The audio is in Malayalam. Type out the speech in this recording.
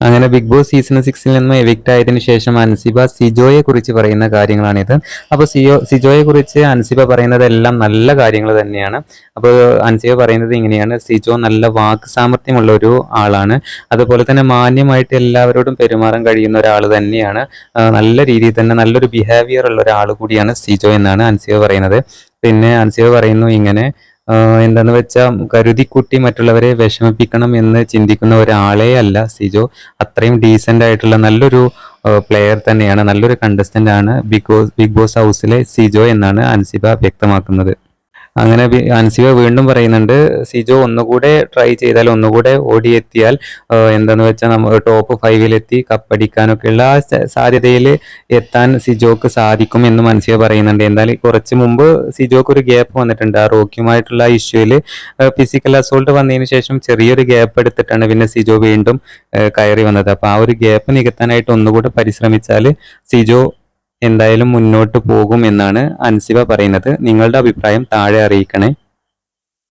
അങ്ങനെ ബിഗ് ബോസ് സീസൺ സിക്സിൽ നിന്ന് എവിക്റ്റ് ആയതിന് ശേഷം അൻസിബ സിജോയെ കുറിച്ച് പറയുന്ന കാര്യങ്ങളാണിത്. അപ്പോൾ സിയോ സിജോയെ കുറിച്ച് അൻസിബ പറയുന്നതെല്ലാം നല്ല കാര്യങ്ങൾ തന്നെയാണ്. അപ്പോൾ അൻസിബ പറയുന്നത് ഇങ്ങനെയാണ്. സിജോ നല്ല വാക്ക് സാമർഥ്യമുള്ള ഒരു ആളാണ്. അതുപോലെ തന്നെ മാന്യമായിട്ട് എല്ലാവരോടും പെരുമാറാൻ കഴിയുന്ന ഒരാൾ തന്നെയാണ്. നല്ല രീതിയിൽ തന്നെ നല്ലൊരു ബിഹേവിയർ ഉള്ള ഒരാൾ കൂടിയാണ് സിജോ എന്നാണ് അൻസിബ പറയുന്നത്. പിന്നെ അൻസിബ പറയുന്നു ഇങ്ങനെ ആഹ് എന്താന്ന് വെച്ചാൽ കരുതിക്കുട്ടി മറ്റുള്ളവരെ വിഷമിപ്പിക്കണം എന്ന് ചിന്തിക്കുന്ന ഒരാളേ അല്ല സിജോ. അത്രയും ഡീസന്റ് ആയിട്ടുള്ള നല്ലൊരു പ്ലെയർ തന്നെയാണ് നല്ലൊരു കണ്ടസ്റ്റന്റ് ആണ് ബിഗ് ബോസ് ബിഗ് ബോസ് ഹൗസിലെ സിജോ എന്നാണ് അൻസിബ വ്യക്തമാക്കുന്നത്. അങ്ങനെ അൻസിബ വീണ്ടും പറയുന്നുണ്ട് സിജോ ഒന്നുകൂടെ ട്രൈ ചെയ്താൽ ഒന്നുകൂടെ ഓടിയെത്തിയാൽ എന്താന്ന് വെച്ചാൽ നമ്മൾ ടോപ്പ് ഫൈവിലെത്തി കപ്പടിക്കാനൊക്കെയുള്ള ആ സാധ്യതയിൽ എത്താൻ സിജോക്ക് സാധിക്കും എന്ന് അൻസിബ പറയുന്നുണ്ട്. എന്നാൽ കുറച്ച് മുമ്പ് സിജോക്ക് ഒരു ഗ്യാപ്പ് വന്നിട്ടുണ്ട്. ആ റോക്കിയുമായിട്ടുള്ള ഇഷ്യൂവിൽ ഫിസിക്കൽ അസോൾട്ട് വന്നതിന് ശേഷം ചെറിയൊരു ഗ്യാപ്പ് എടുത്തിട്ടാണ് പിന്നെ സിജോ വീണ്ടും കയറി വന്നത്. അപ്പോൾ ആ ഒരു ഗ്യാപ്പ് നികത്താനായിട്ട് ഒന്നുകൂടെ പരിശ്രമിച്ചാൽ സിജോ എന്തായാലും മുന്നോട്ട് പോകും എന്നാണ് അൻസിബ പറയുന്നത്. നിങ്ങളുടെ അഭിപ്രായം താഴെ അറിയിക്കണേ.